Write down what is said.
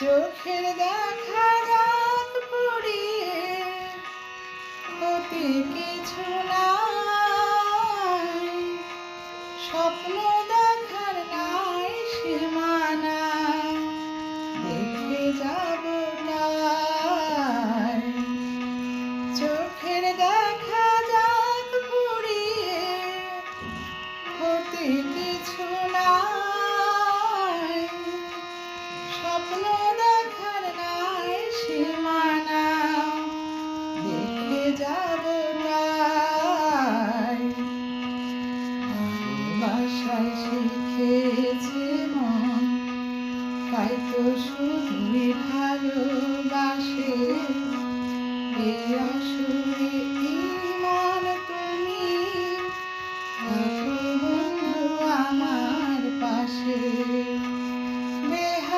চোখের দেখা রাত পড়িয়ে ক্ষতি কিছু নাই। স্বপ্ন দেখার নাই সীমানা, দেখে যাব চোখের দেখা যাক পুড়িয়ে ক্ষতি কিছু শিখেছে মন তাই তো শুধুই ভালোবাসে। এ আসলে ইমান তুমি বন্ধু আমার পাশে।